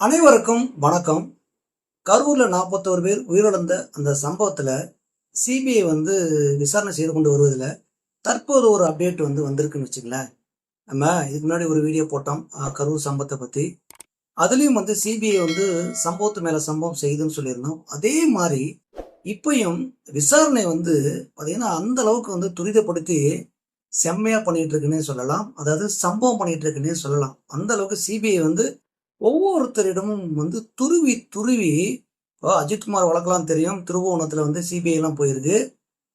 அனைவருக்கும் வணக்கம். கரூர்ல நாற்பத்தோரு பேர் உயிரிழந்த அந்த சம்பவத்துல சிபிஐ வந்து விசாரணை செய்து கொண்டு வருவதில் தற்போது ஒரு அப்டேட் வந்து வந்திருக்குன்னு வச்சுங்களேன் நம்ம இதுக்கு முன்னாடி ஒரு வீடியோ போட்டோம் கரூர் சம்பவத்தை பத்தி. அதுலயும் வந்து சிபிஐ வந்து சம்பவத்து மேல சம்பவம் செய்யுதுன்னு சொல்லியிருந்தோம். அதே மாதிரி இப்பயும் விசாரணை வந்து பார்த்தீங்கன்னா அந்த அளவுக்கு வந்து துரிதப்படுத்தி செம்மையா பண்ணிட்டு இருக்குன்னே சொல்லலாம். அதாவது சம்பவம் பண்ணிட்டு இருக்குன்னே சொல்லலாம். அந்த அளவுக்கு சிபிஐ வந்து ஒவ்வொருத்தரிடமும் வந்து துருவி துருவி இப்போ அஜித்குமார் வழக்கெல்லாம் தெரியும். திருவோணத்தில் வந்து சிபிஐ எல்லாம் போயிருக்கு.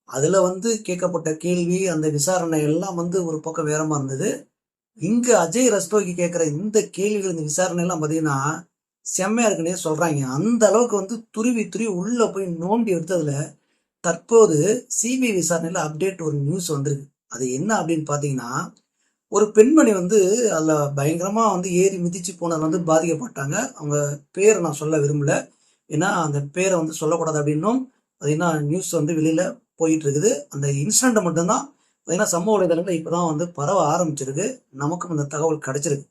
அதில் வந்து கேட்கப்பட்ட கேள்வி அந்த விசாரணை எல்லாம் வந்து ஒரு பக்கம் வேறமாக இருந்தது. இங்கே அஜய் ரஸ்தோகி கேட்குற இந்த கேள்விகள் இந்த விசாரணையெல்லாம் பார்த்தீங்கன்னா செம்மையாக இருக்குன்னே சொல்கிறாங்க அந்த அளவுக்கு வந்து துருவி துருவி உள்ளே போய் நோண்டி எடுத்ததில் தற்போது சிபிஐ விசாரணையில் அப்டேட் ஒரு நியூஸ் வந்திருக்கு. அது என்ன அப்படின்னு பார்த்தீங்கன்னா ஒரு பெண்மணி வந்து அதில் பயங்கரமாக வந்து ஏறி மிதிச்சு போனது வந்து பாதிக்கப்பட்டாங்க. அவங்க பேரை நான் சொல்ல விரும்பல. ஏன்னா அந்த பேரை வந்து சொல்லக்கூடாது அப்படின்னும். அது என்ன நியூஸ் வந்து வெளியில் போயிட்டு இருக்குது அந்த இன்சிடென்ட் மட்டும்தான். பார்த்தீங்கன்னா சமூக வலைதளங்களில் இப்போ தான் வந்து பரவ ஆரம்பிச்சிருக்கு. நமக்கும் இந்த தகவல் கிடைச்சிருக்கு.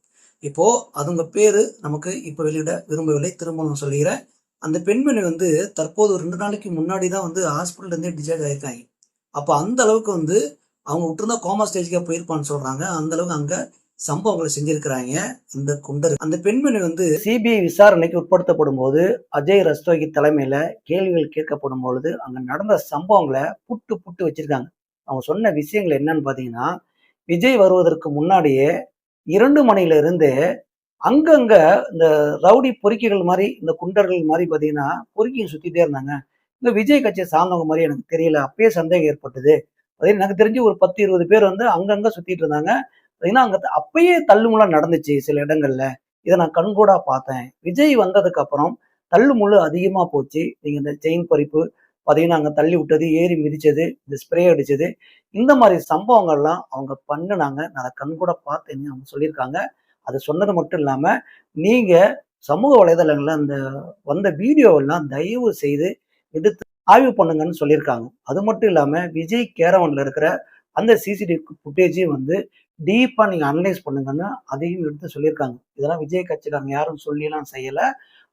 இப்போது அதுங்க பேர் நமக்கு இப்போ வெளியிட விரும்பவில்லை. திரும்ப நான் சொல்லிக்கிறேன். அந்த பெண்மணி வந்து தற்போது ஒரு ரெண்டு நாளைக்கு முன்னாடி தான் வந்து ஹாஸ்பிட்டல்லேருந்தே டிஸ்சார்ஜ் ஆயிருக்காங்க. அப்போ அந்த அளவுக்கு வந்து அவங்க விட்டுருந்தா கோமா ஸ்டேஜ்க்கே போயிருப்பான்னு சொல்றாங்க. அந்த அளவுக்கு அங்க சம்பவங்களை செஞ்சிருக்கிறாங்க. இந்த குண்டர் அந்த பெண்மணி வந்து சிபிஐ விசாரணைக்கு உட்படுத்தப்படும் போது அஜய் ரஸ்தோகி தலைமையில கேள்விகள் கேட்கப்படும் பொழுது அங்க நடந்த சம்பவங்களை புட்டு புட்டு வச்சிருக்காங்க. அவங்க சொன்ன விஷயங்கள் என்னன்னு பாத்தீங்கன்னா விஜய் வருவதற்கு முன்னாடியே இரண்டு மணில இருந்து அங்கங்க இந்த ரவுடி பொறுக்கிகள் மாதிரி இந்த குண்டர்கள் மாதிரி பாத்தீங்கன்னா பொறுக்கியை சுத்திட்டே இருந்தாங்க. இந்த விஜய் கட்சியை சார்ந்தவங்க மாதிரி எனக்கு தெரியல. அப்பயே சந்தேகம் ஏற்பட்டது. அதே எனக்கு தெரிஞ்சு ஒரு பத்து இருபது பேர் வந்து அங்கங்க சுத்திட்டு இருந்தாங்க. பார்த்தீங்கன்னா அங்க அப்பயே தள்ளுமுள்ள நடந்துச்சு சில இடங்கள்ல. இதை நான் கண்கூடா பார்த்தேன். விஜய் வந்ததுக்கு அப்புறம் தள்ளுமுள்ளு அதிகமா போச்சு. நீங்க இந்த செயின் பறிப்பு பார்த்தீங்கன்னா அங்கே தள்ளி விட்டது ஏறி மிதிச்சது இந்த ஸ்ப்ரே அடிச்சது இந்த மாதிரி சம்பவங்கள்லாம் அவங்க பண்ணுனாங்க. நான் அதை கண்கூட பார்த்தேன்னு அவங்க சொல்லியிருக்காங்க. அது சொன்னது மட்டும் இல்லாம நீங்க சமூக வலைதளங்கள்ல அந்த வந்த வீடியோவெல்லாம் தயவு செய்து எடுத்து ஆய்வு பண்ணுங்கன்னு சொல்லியிருக்காங்க. அது மட்டும் இல்லாமல் விஜய் கேரவனில் இருக்கிற அந்த சிசிடிவி ஃபுட்டேஜையும் வந்து டீப்பாக நீங்கள் அனலைஸ் பண்ணுங்கன்னு அதையும் எடுத்து சொல்லியிருக்காங்க. இதெல்லாம் விஜய் கட்சிக்காரங்க யாரும் சொல்லிலாம் செய்யலை.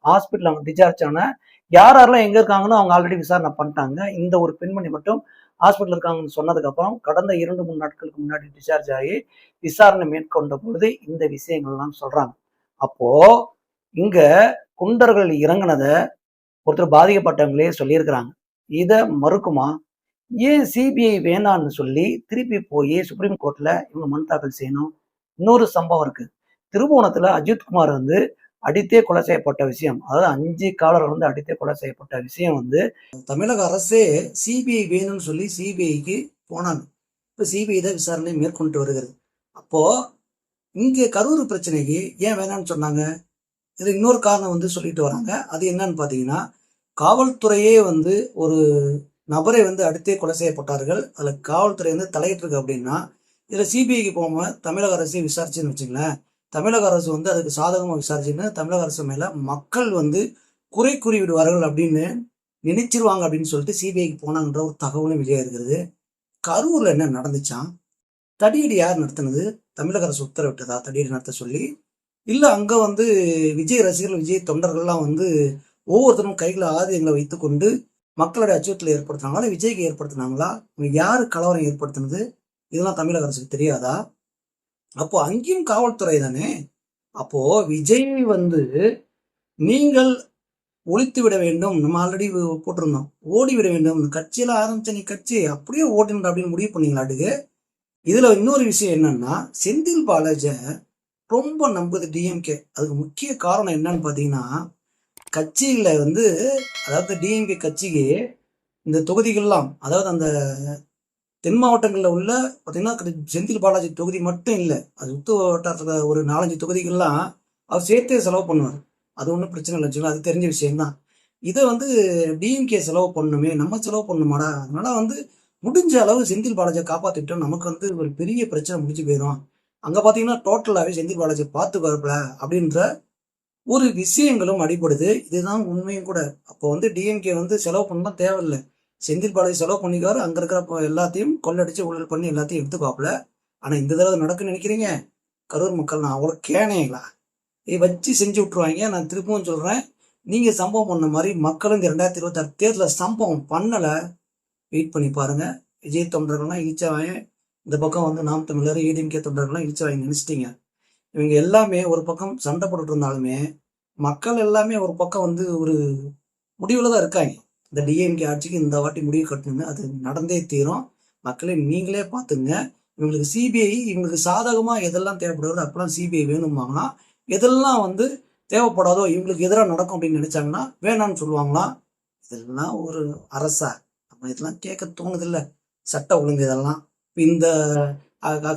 ஹாஸ்பிட்டல் அவங்க டிஸ்சார்ஜ் ஆன யார் யாரெல்லாம் எங்கே இருக்காங்கன்னு அவங்க ஆல்ரெடி விசாரணை பண்ணிட்டாங்க. இந்த ஒரு பெண்மணி மட்டும் ஹாஸ்பிட்டல் இருக்காங்கன்னு சொன்னதுக்கப்புறம் கடந்த இரண்டு மூணு நாட்களுக்கு முன்னாடி டிஸ்சார்ஜ் ஆகி விசாரணை மேற்கொண்ட பொழுது இந்த விஷயங்கள்லாம் சொல்கிறாங்க அப்போது இங்கே குண்டர்கள் இறங்கினதை ஒருத்தர் பாதிக்கப்பட்டவங்களே சொல்லியிருக்கிறாங்க. இதை மறுக்குமா? ஏன் சிபிஐ வேணான்னு சொல்லி திருப்பி போய் சுப்ரீம் கோர்ட்ல இவங்க மனு தாக்கல் செய்யணும்? இன்னொரு சம்பவம் இருக்கு. திருவோணத்துல அஜித்குமார் வந்து அடித்தே கொலை செய்யப்பட்ட விஷயம். அதாவது அஞ்சு காலர் வந்து அடித்தே கொலை செய்யப்பட்ட விஷயம் வந்து தமிழக அரசே சிபிஐ வேணும்னு சொல்லி சிபிஐக்கு போனாங்க. இப்போ சிபிஐ தான் விசாரணை மேற்கொண்டு வருகிறது. அப்போ இங்கே கரூர் பிரச்சனைக்கு ஏன் வேணாம்னு சொன்னாங்க? இது இன்னொரு காரணம் வந்து சொல்லிட்டு வராங்க. அது என்னன்னு பார்த்தீங்கன்னா காவல்துறையே வந்து ஒரு நபரை வந்து அடுத்தே கொலை செய்யப்பட்டார்கள். அதில் காவல்துறை வந்து தலையிட்டிருக்கு அப்படின்னா இதில் சிபிஐக்கு போகாமல் தமிழக அரசையும் விசாரிச்சுன்னு வச்சுங்களேன். தமிழக அரசு வந்து அதுக்கு சாதகமாக விசாரிச்சுன்னு தமிழக அரசு மேலே மக்கள் வந்து குறை கூறி விடுவார்கள் அப்படின்னு நினைச்சிருவாங்க அப்படின்னு சொல்லிட்டு சிபிஐக்கு போனாங்கன்ற ஒரு தகவலும் வெளியே இருக்கிறது கரூரில் என்ன நடந்துச்சான் தடியடி யார் நடத்தினது? தமிழக அரசு உத்தரவிட்டதா? தடியடி நடத்த சொல்லி. இல்லை அங்கே வந்து விஜய் ரசிகர்கள் விஜய் தொண்டர்கள்லாம் வந்து ஒவ்வொருத்தரும் கையில் ஆயுதங்களை வைத்துக்கொண்டு மக்களுடைய அச்சுறுத்தலை ஏற்படுத்தினாங்களா? விஜய்க்கு ஏற்படுத்தினாங்களா? இவங்க யாரு கலவரம் ஏற்படுத்தினது? இதெல்லாம் தமிழக அரசுக்கு தெரியாதா? அப்போ அங்கேயும் காவல்துறை தானே? அப்போ விஜய் வந்து நீங்கள் ஒழித்து விட வேண்டும். நம்ம ஆல்ரெடி போட்டிருந்தோம். ஓடி விட வேண்டும். கட்சியில ஆரம்பிச்ச நீ கட்சி அப்படியே ஓடினு அப்படின்னு முடிவு பண்ணீங்களாட்டுக்கு இதுல இன்னொரு விஷயம் என்னன்னா செந்தில் பாலாஜ ரொம்ப நம்புது டிஎம்கே அதுக்கு முக்கிய காரணம் என்னன்னு பாத்தீங்கன்னா கட்சியில் வந்து அதாவது டிஎம்கே கட்சிக்கு இந்த தொகுதிகள்லாம் அதாவது அந்த தென் மாவட்டங்களில் உள்ள பார்த்தீங்கன்னா செந்தில் பாலாஜி தொகுதி மட்டும் இல்லை அது உத்து வட்டாரத்தில் ஒரு நாலஞ்சு தொகுதிகள்லாம் அவர் சேர்த்தே செலவு பண்ணுவார். அது ஒன்றும் பிரச்சனை இல்லை வச்சுக்கலாம் அது தெரிஞ்ச விஷயம்தான். இதை வந்து டிஎம்கே செலவு பண்ணணுமே நம்ம செலவு பண்ணணுமாடா அதனால வந்து முடிஞ்ச அளவு செந்தில் பாலாஜியை காப்பாற்றிட்டோம் நமக்கு வந்து ஒரு பெரிய பிரச்சனை முடிஞ்சு போயிடும் அங்கே பார்த்தீங்கன்னா டோட்டலாகவே செந்தில் பாலாஜியை பார்த்து வரப்பல அப்படின்ற ஒரு விஷயங்களும் அடிபடுது. இதுதான் உண்மையும் கூட. அப்போ வந்து டிஎம்கே வந்து செலவு பண்ணலாம் தேவையில்லை. செந்தில் பாலாஜி செலவு பண்ணிக்காரு. அங்கே இருக்கிற எல்லாத்தையும் கொள்ளடிச்சு ஊழல் பண்ணி எல்லாத்தையும் எடுத்துக்காப்புல ஆனால் இந்த தடவை நடக்குன்னு நினைக்கிறீங்க? கரூர் மக்கள் நான் அவ்வளோ கேனேங்களா இதை வச்சு செஞ்சு விட்ருவாங்க நான் திரும்பவும் சொல்கிறேன் நீங்கள் சம்பவம் பண்ண மாதிரி மக்களும் இந்த ரெண்டாயிரத்தி இருபத்தாறு தேர்தலில் சம்பவம் பண்ணலை. வெயிட் பண்ணி பாருங்கள் விஜய் தொண்டர்கள்லாம் இழிச்சவாங்க இந்த பக்கம் வந்து நாம் தமிழர் ஏடிஎம்கே தொண்டர்கள்லாம் இழிச்சவாங்க நினச்சிட்டிங்க. இவங்க எல்லாமே ஒரு பக்கம் சண்டை போட்டுட்டு இருந்தாலுமே மக்கள் எல்லாமே ஒரு பக்கம் வந்து ஒரு முடிவில் தான் இருக்காங்க. இந்த டிஎம்கே ஆட்சிக்கு இந்த வாட்டி முடிவு கட்டணும்னு அது நடந்தே தீரும். மக்களே நீங்களே பார்த்துங்க. இவங்களுக்கு சிபிஐ இவங்களுக்கு சாதகமாக எதெல்லாம் தேவைப்படுதோ அப்பெல்லாம் சிபிஐ வேணுமாங்கன்னா எதெல்லாம் வந்து தேவைப்படாதோ இவங்களுக்கு எதிராக நடக்கும் அப்படின்னு நினைச்சாங்கன்னா வேணாம்னு சொல்லுவாங்களா? இதெல்லாம் ஒரு அரசா? நம்ம இதெல்லாம் கேட்க தோணுதில்ல. சட்ட ஒழுங்கு இதெல்லாம். இந்த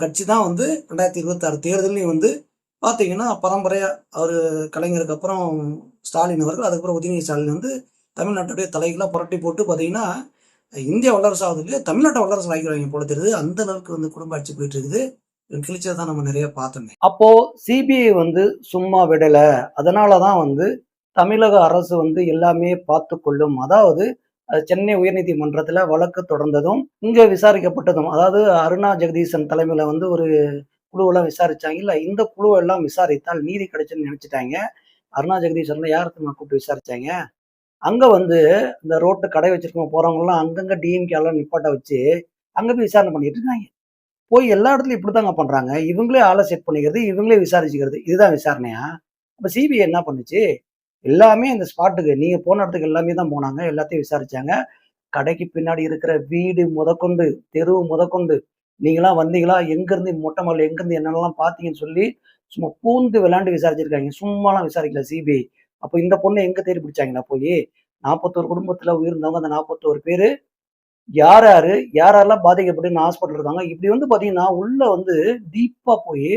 கட்சி தான் வந்து ரெண்டாயிரத்தி இருபத்தாறு தேர்தலையும் வந்து பார்த்தீங்கன்னா பரம்பரையாக அவர் கலைஞருக்கு அப்புறம் ஸ்டாலின் அவர்கள் அதுக்கப்புறம் உதயநிதி ஸ்டாலின் வந்து தமிழ்நாட்டுடைய தலைகளாக புரட்டி போட்டு பார்த்தீங்கன்னா இந்தியா வல்லரசு ஆகுது தமிழ்நாட்டை வல்லரசு ஆகிடுவாங்க போல தெரியுது. அந்த அளவுக்கு வந்து குடும்ப ஆட்சி போயிட்டு இருக்குது. கிழிச்சதை தான் நம்ம நிறைய பார்த்தோமே. அப்போ சிபிஐ வந்து சும்மா விடலை. அதனால தான் வந்து தமிழக அரசு வந்து எல்லாமே பார்த்து கொள்ளும் அதாவது அது சென்னை உயர்நீதிமன்றத்தில் வழக்கு தொடர்ந்ததும் இங்கே விசாரிக்கப்பட்டதும் அதாவது அருணா ஜெகதீசன் தலைமையில் வந்து ஒரு குழுவெல்லாம் விசாரித்தாங்க இல்லை இந்த குழுவெல்லாம் விசாரித்தால் நீதி கிடைச்சுன்னு நினச்சிட்டாங்க. அருணா ஜெகதீசன் யார் கூப்பிட்டு விசாரித்தாங்க அங்கே வந்து இந்த ரோட்டு கடை வச்சிருக்கோம் போறவங்கலாம் அங்கங்கே டிஎம்கே எல்லாம் நிப்பாட்ட வச்சு அங்கே போய் விசாரணை பண்ணிட்டு இருக்காங்க. போய் எல்லா இடத்துலையும் இப்படி தாங்க பண்ணுறாங்க இவங்களே ஆளை செட் பண்ணிக்கிறது இவங்களே விசாரிச்சுக்கிறது. இதுதான் விசாரணையா? அப்போ சிபிஐ என்ன பண்ணுச்சு? எல்லாமே இந்த ஸ்பாட்டுக்கு. நீங்க போன இடத்துக்கு எல்லாமே தான் போனாங்க. எல்லாத்தையும் விசாரிச்சாங்க. கடைக்கு பின்னாடி இருக்கிற வீடு முதற்கொண்டு தெரு முதற்கொண்டு நீங்களாம் வந்தீங்களா? எங்கேருந்து மொட்டை மலை எங்கேருந்து என்னென்னலாம் என்னெல்லாம் சொல்லி சும்மா பூந்து விளையாண்டு விசாரிச்சிருக்காங்க. சும்மாலாம் விசாரிக்கல சிபிஐ அப்போ இந்த பொண்ணை எங்கே தேடி பிடிச்சாங்களா போய் நாற்பத்தோரு குடும்பத்தில் உயிர்ந்தவங்க அந்த நாற்பத்தோரு பேர் யார் யார் யார் யாரெல்லாம் பாதிக்கப்பட்டு ஹாஸ்பிட்டல் இருக்காங்க. இப்படி வந்து பார்த்தீங்கன்னா உள்ளே வந்து டீப்பாக போய்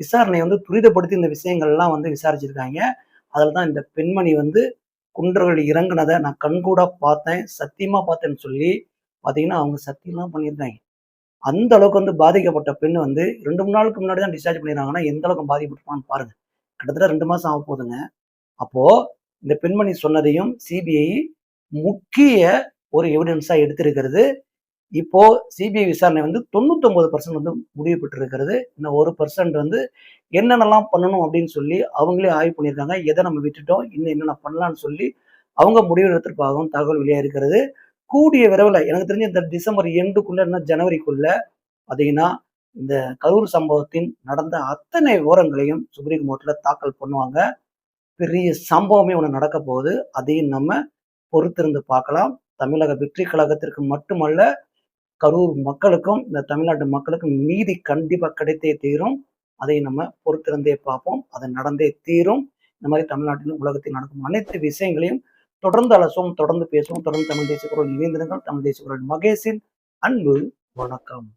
விசாரணையை வந்து துரிதப்படுத்தி இந்த விஷயங்கள்லாம் வந்து விசாரிச்சிருக்காங்க. அதில் தான் இந்த பெண்மணி வந்து குன்றர்கள் இறங்குனதை நான் கண்கூட பார்த்தேன் சத்தியமாக பார்த்தேன்னு சொல்லி பார்த்தீங்கன்னா அவங்க சத்தியம்லாம் பண்ணியிருந்தாங்க. அந்த அளவுக்கு வந்து பாதிக்கப்பட்ட பெண் வந்து ரெண்டு மூணு நாளுக்கு முன்னாடி தான் டிஸ்சார்ஜ் பண்ணிடுறாங்கன்னா எந்த அளவுக்கு பாதிக்கப்பட்டிருப்பான்னு பாருங்க. கிட்டத்தட்ட ரெண்டு மாதம் ஆக போகுதுங்க. அப்போது இந்த பெண்மணி சொன்னதையும் சிபிஐ முக்கிய ஒரு எவிடன்ஸாக எடுத்திருக்கிறது. இப்போ சிபிஐ விசாரணை வந்து தொண்ணூத்தொன்பது பர்சன்ட் வந்து முடிவு பெற்றிருக்கிறது. இன்னும் ஒரு பர்சன்ட் வந்து என்னென்னலாம் பண்ணணும் அப்படின்னு சொல்லி அவங்களே ஆய்வு பண்ணியிருக்காங்க. எதை நம்ம விட்டுட்டோம் இன்னும் என்னென்ன பண்ணலாம்னு சொல்லி அவங்க முடிவு எடுத்திருப்பாகவும் தகவல் வெளியாக இருக்கிறது கூடிய விரைவில் எனக்கு தெரிஞ்ச இந்த டிசம்பர் எண்டுக்குள்ள இன்னும் ஜனவரிக்குள்ள பார்த்தீங்கன்னா இந்த கரூர் சம்பவத்தின் நடந்த அத்தனை விவரங்களையும் சுப்ரீம் கோர்ட்டில் தாக்கல் பண்ணுவாங்க. பெரிய சம்பவமே ஒன்று நடக்க போகுது. அதையும் நம்ம பொறுத்திருந்து பார்க்கலாம். தமிழக வெற்றி கழகத்திற்கு மட்டுமல்ல கரூர் மக்களுக்கும் இந்த தமிழ்நாட்டு மக்களுக்கும் நீதி கண்டிப்பாக கிடைத்தே தீரும். அதை நம்ம பொறுத்திருந்தே பார்ப்போம். அது நடந்தே தீரும். இந்த மாதிரி தமிழ்நாட்டிலும் உலகத்தில் நடக்கும் அனைத்து விஷயங்களையும் தொடர்ந்து அலசுவோம் தொடர்ந்து பேசுவோம். தொடர்ந்து தமிழ் தேசிய குரல் இணைந்திருங்கள். தமிழ் தேசிய குரல் மகேஷின் அன்பு வணக்கம்.